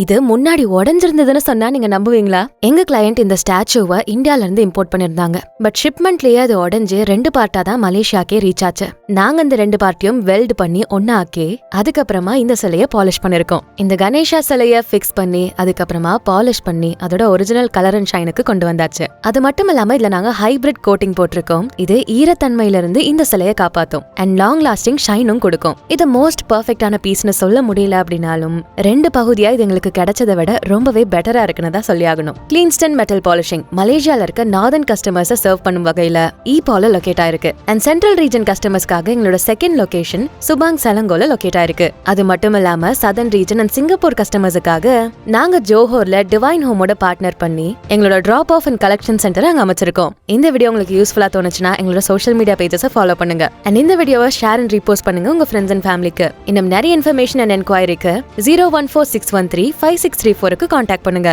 இது முன்னாடி உடஞ்சிருந்ததுன்னு சொன்னா நீங்க நம்புவீங்களா? எங்க கிளையண்ட் இந்த ஸ்டாச்சுவை இந்தியால இருந்து இம்போர்ட் பண்ணிருந்தாங்க பட் ஷிப்மெண்ட்லயே அது உடஞ்சு ரெண்டு பார்ட்டா தான் மலேசியாக்கே ரீச் ஆச்சு. நாங்க இந்த ரெண்டு பார்ட்டியும் வெல்ட் பண்ணி ஒன்னாக்கி அதுக்கப்புறமா இந்த சிலைய பாலிஷ் பண்ணிருக்கோம் இந்த கணேஷா சிலைய ஃபிக்ஸ் பண்ணி அதுக்கப்புறமா பாலிஷ் பண்ணி அதோட ஒரிஜினல் கலர் அண்ட் ஷைனுக்கு கொண்டு வந்தாச்சு. அது மட்டும் இல்லாம இதுல நாங்க ஹைபிரிட் கோட்டிங் போட்டிருக்கோம். இது ஈரத்தன்மையில இருந்து இந்த சிலையை காப்பாத்தும். அண்ட் லாங் லாஸ்டிங் ஷைனும் கொடுக்கும். இது மோஸ்ட் பர்ஃபெக்டான பீஸ்னு சொல்ல முடியல அப்படின்னாலும் ரெண்டு பகுதியா இது எங்களுக்கு கிடைச்சதை விட ரொம்பவே பெட்டரா இருக்குன்னு தான் சொல்லி ஆகணும் கிளீன்ஸ்டன் மெட்டல் பாலிஷிங் மலேசியால இருக்க நார்தன் கஸ்டமர்ஸை சர்வ் பண்ணும் வகையில இ பால லொகேட் ஆயிருக்கு. அண்ட் சென்ட்ரல் ரீஜன் கஸ்டமர்ஸ்க்காக எங்களோட செகண்ட் லொகேஷன் சுபாங் சலங்கோல லொகேட் ஆயிருக்கு. அது மட்டும் இல்லாம சதன் ரீஜன் அண்ட் சிங்கப்பூர் கஸ்டமர்ஸுக்காக நாங்க ஜோஹோர்ல டிவைன் ஹோமோட பார்ட்னர் பண்ணி எங்களோட drop off and collection centre அங்க அமைச்சிருக்கோம். இந்த வீடியோ உங்களுக்கு யூஸ்ஃபுல்லா தோணுச்சுன்னா எங்களோட சோஷியல் மீடியா பேஜஸை ஃபாலோ பண்ணுங்க. அண்ட் இந்த வீடியோவை ஷேர் அண்ட் ரீபோஸ்ட் பண்ணுங்க உங்க ஃப்ரெண்ட்ஸ் அண்ட் ஃபேமிலிக்கு இன்னும் நிறைய information and என்கொயரிக்கு zero one four six one three five six three ஃபோருக்கு காண்டாக்ட் பண்ணுங்க.